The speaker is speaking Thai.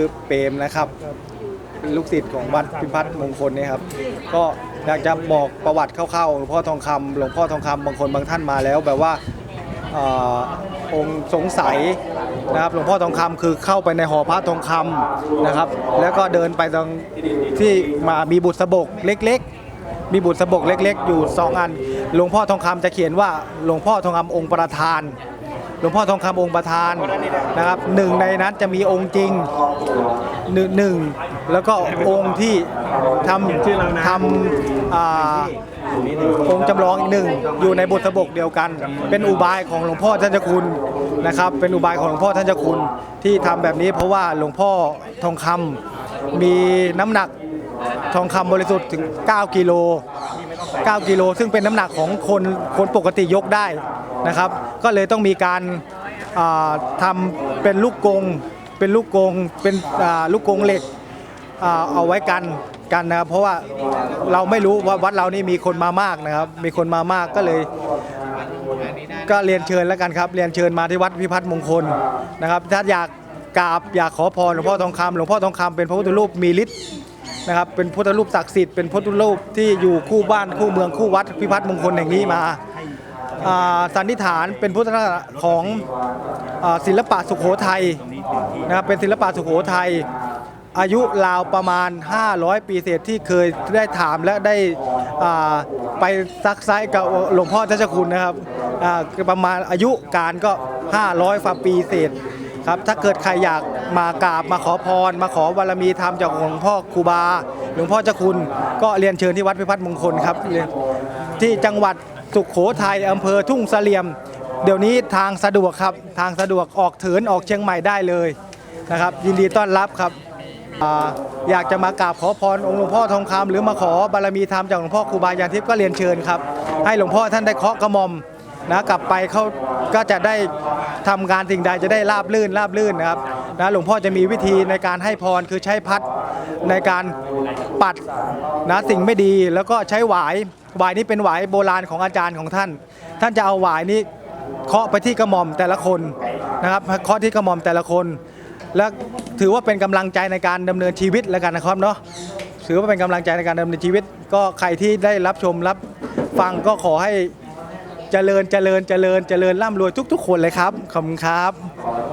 คือเปรมนะครับเป็นลูกศิษย์ของวัดพิพัฒน์มงคลเนี่ยครับ ก็อยากจะบอกประวัติคร่าวๆหลวงพ่อทองคำหลวงพ่อทองคำบางคนบางท่านมาแล้วแบบว่าเอ่อองค์สงสัยนะครับหลวงพ่อทองคำคือเข้าไปในหอพระทองคำนะครับ แล้วก็เดินไปตรงที่มามีบุตรสบกเล็ก ๆ มีบุตรสบกเล็ก ๆ อยู่สองอัน หลวงพ่อทองคำจะเขียนว่าหลวงพ่อทองคำองค์ประธาน หลวงพ่อทองคำองค์ประธานนะครับหนึ่งในนั้นจะมีองค์จริงหนึ่งหนึ่งแล้วก็องค์ที่ทำทำองค์จำลองอีกหนึ่งอยู่ในบุตรสบกเดียวกัน เป็นอุบายของหลวงพ่อท่านเจ้าคุณนะครับ เป็นอุบายของหลวงพ่อท่านเจ้าคุณที่ทำแบบนี้เพราะว่าหลวงพ่อทองคำมีน้ำหนักทองคำบริสุทธิ์ถึง 9 กิโล 9 กิโล ซึ่งเป็นน้ำหนักของคนคนปกติยกได้ นะครับ ก็เลยต้องมีการอ่าทำเป็นลูกกง เป็นลูกกง เป็นลูกกงเหล็กอเอาไว้กันกันนะครับเพราะว่าเราไม่รู้ว่าวัดเรานี่มีคนมามากนะครับ มีคนมามากก็เลย ก็เรียนเชิญแล้วกันครับ เรียนเชิญมาที่วัดพิพัฒน์มงคลนะครับ ถ้าอยากกราบอยากขอพรหลวงพ่อทองคำหลวงพ่อทองคำเป็นพระพุทธรูปมีฤทธิ์นะครับเป็นพุทธรูปศักดิ์สิทธิ์เป็นพุทธรูปที่อยู่คู่บ้านคู่เมืองคู่วัดพิพัฒน์มงคลแห่งนี้มา สันนิษฐานเป็นพุทธลักษณะของอศิลปะสุโขทัยนะครับเป็นศิลปะสุโขทัยอายุราวประมาณ 500 ปีเศษที่เคยได้ถามและได้ไปซักไซกับหลวงพ่อเจ้าคุณนะครับประมาณอายุการก็ 500ฝ่าปีเศษครับถ้าเกิดใครอยากมากราบมาขอพร มาขอบารมีธรรมจากหลวงพ่อครูบา หลวงพ่อเจ้าคุณ ก็เรียนเชิญที่วัดพิพัฒน์มงคลครับที่จังหวัด สุขโขทัยอำเภอทุ่งเสลี่ยม เดี๋ยวนี้ทางสะดวกครับทางสะดวกออกเถินออกเชียงใหม่ได้เลยนะครับ ยินดีต้อนรับครับอยากจะมากราบขอพรองค์หลวงพ่อทองคำหรือมาขอบารมีธรรมจากหลวงพ่อครูบายานทิพย์ก็เรียนเชิญครับ ให้หลวงพ่อท่านได้เคาะกระหม่อมนะกลับไปเขาก็จะได้ทำงานสิ่งใดจะได้ราบลื่นราบลื่นนะครับนะหลวงพ่อจะมีวิธีในการให้พรคือใช้พัดในการปัดนะสิ่งไม่ดีแล้วก็ใช้หวาย หวายนี้เป็นหวายโบราณของอาจารย์ของท่าน ท่านจะเอาหวายนี้เคาะไปที่กระหม่อมแต่ละคนนะครับเคาะที่กระหม่อมแต่ละคน และถือว่าเป็นกำลังใจในการดำเนินชีวิตแล้วกันนะครับเนาะถือว่าเป็นกำลังใจในการดำเนินชีวิต ก็ใครที่ได้รับชมรับฟังก็ขอให้เจริญเจริญเจริญเจริญร่ำรวยทุก ๆ คนเลยครับขอบคุณครับ